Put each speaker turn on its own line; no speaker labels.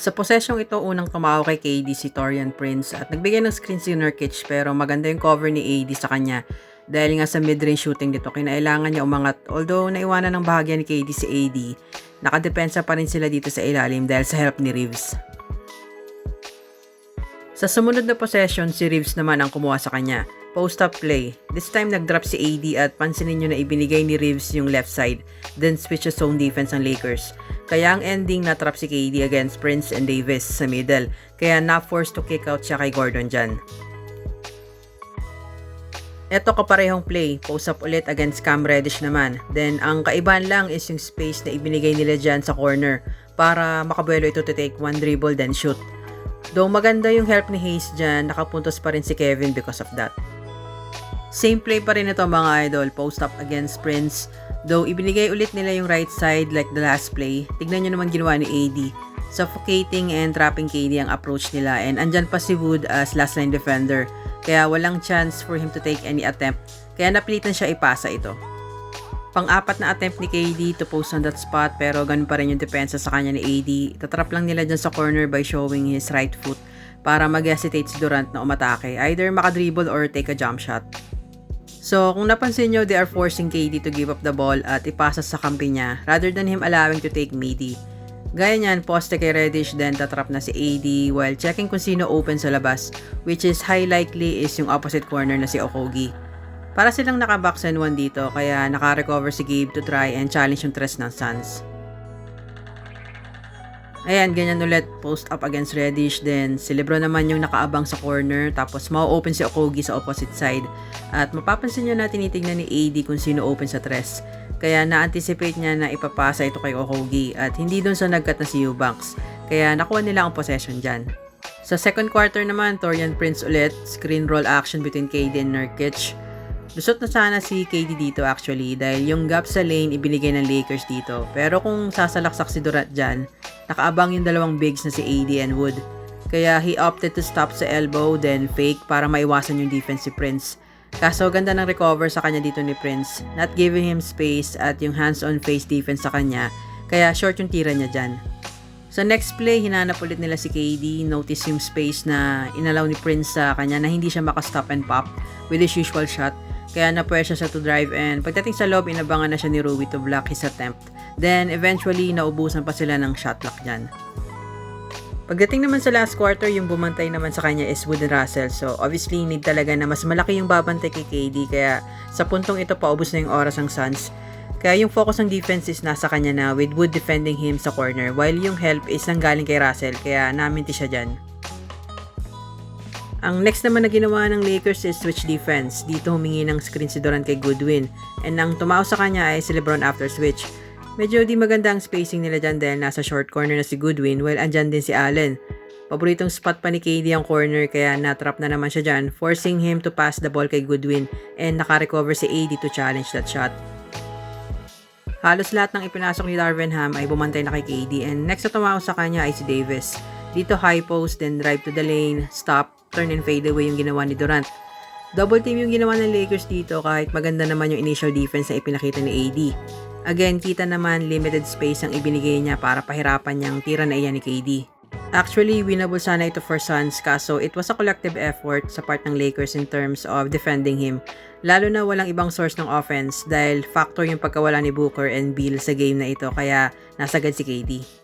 Sa posesyong ito, unang tumawa kay KD si Torian Prince at nagbigay ng screen si Nurkic pero maganda yung cover ni AD sa kanya dahil nga sa mid-range shooting dito, kinailangan niya umangat. Although naiwanan ng bahagya ni KD si AD, nakadepensa pa rin sila dito sa ilalim dahil sa help ni Reeves. Sa sumunod na possession, si Reeves naman ang kumuha sa kanya. Post-up play. This time nag-drop si AD at pansinin nyo na ibinigay ni Reeves yung left side, then switch sa zone defense ng Lakers. Kaya ang ending na trap si KD against Prince and Davis sa middle, kaya na-forced to kick out siya kay Gordon dyan. Eto kaparehong play, post-up ulit against Cam Reddish naman. Then, ang kaibahan lang is yung space na ibinigay nila dyan sa corner para makabuelo ito to take one dribble then shoot. Though maganda yung help ni Hayes dyan, nakapuntos pa rin si Kevin because of that. Same play pa rin ito mga idol, post up against Prince. Though ibinigay ulit nila yung right side like the last play, tignan nyo naman ginawa ni AD. Suffocating and trapping KD ang approach nila and andyan pa si Wood as last line defender. Kaya walang chance for him to take any attempt. Kaya napilitan siya ipasa ito. Pang-apat na attempt ni KD to post on that spot pero ganun pa rin yung depensa sa kanya ni AD. Tatrap lang nila dyan sa corner by showing his right foot para mag-hesitate si Durant na umatake. Either makadribble or take a jump shot. So, kung napansin nyo, they are forcing KD to give up the ball at ipasa sa kampi niya rather than him allowing to take midi. Gaya niyan, poste kay Reddish then tatrap na si AD while checking kung sino open sa labas which is high likely is yung opposite corner na si Okogi. Para silang naka-box and one dito kaya naka-recover si Gabe to try and challenge yung tres ng Suns. Ayan, ganyan ulit. Post up against Reddish. Then, si Lebron naman yung nakaabang sa corner. Tapos, mau-open si Okogi sa opposite side. At mapapansin nyo na tinitignan ni AD kung sino open sa tres. Kaya na-anticipate niya na ipapasa ito kay Okogi. At hindi dun sa nagkat na si Eubanks. Kaya nakuha nila ang possession dyan. Sa second quarter naman, Torian Prince ulit. Screen roll action between KD and Nurkic. Lusot na sana si KD dito actually dahil yung gap sa lane ibinigay ng Lakers dito. Pero kung sasalaksak si Durant dyan, nakaabang yung dalawang bigs na si AD and Wood. Kaya he opted to stop sa elbow then fake para maiwasan yung defense si Prince. Kaso ganda ng recover sa kanya dito ni Prince, not giving him space at yung hands-on face defense sa kanya, kaya short yung tira niya dyan. Sa next play, hinanap ulit nila si KD, notice yung space na inalaw ni Prince sa kanya na hindi siya makastop and pop with his usual shot, kaya napwesya siya to drive and pagdating sa loob, inabangan na siya ni Rui to block his attempt. Then, eventually, naubusan pa sila ng shot clock dyan. Pagdating naman sa last quarter, yung bumantay naman sa kanya is Wood and Russell. So, obviously, need talaga na mas malaki yung babantay kay KD. Kaya, sa puntong ito, paubos na yung oras ng Suns. Kaya yung focus ng defense is nasa kanya na with Wood defending him sa corner while yung help is nanggaling kay Russell kaya naminti siya dyan. Ang next naman na ginawa ng Lakers is switch defense. Dito humingi ng screen si Durant kay Goodwin. And ang tumaw sa kanya ay si Lebron after switch. Medyo di maganda ang spacing nila dyan dahil nasa short corner na si Goodwin while andyan din si Allen. Paboritong spot pa ni KD ang corner kaya natrap na naman siya dyan, forcing him to pass the ball kay Goodwin and nakarecover si AD to challenge that shot. Halos lahat ng ipinasok ni Darvin Ham ay bumantay na kay KD and next na tumawag sa kanya ay si Davis. Dito high post, then drive to the lane, stop, turn and fade away yung ginawa ni Durant. Double team yung ginawa ng Lakers dito kahit maganda naman yung initial defense na ipinakita ni AD. Again, kita naman limited space ang ibinigay niya para pahirapan niyang tira na iyan ni KD. Actually, winnable sana ito for Suns kaso it was a collective effort sa part ng Lakers in terms of defending him. Lalo na walang ibang source ng offense dahil factor yung pagkawala ni Booker and Bill sa game na ito kaya nasagad si KD.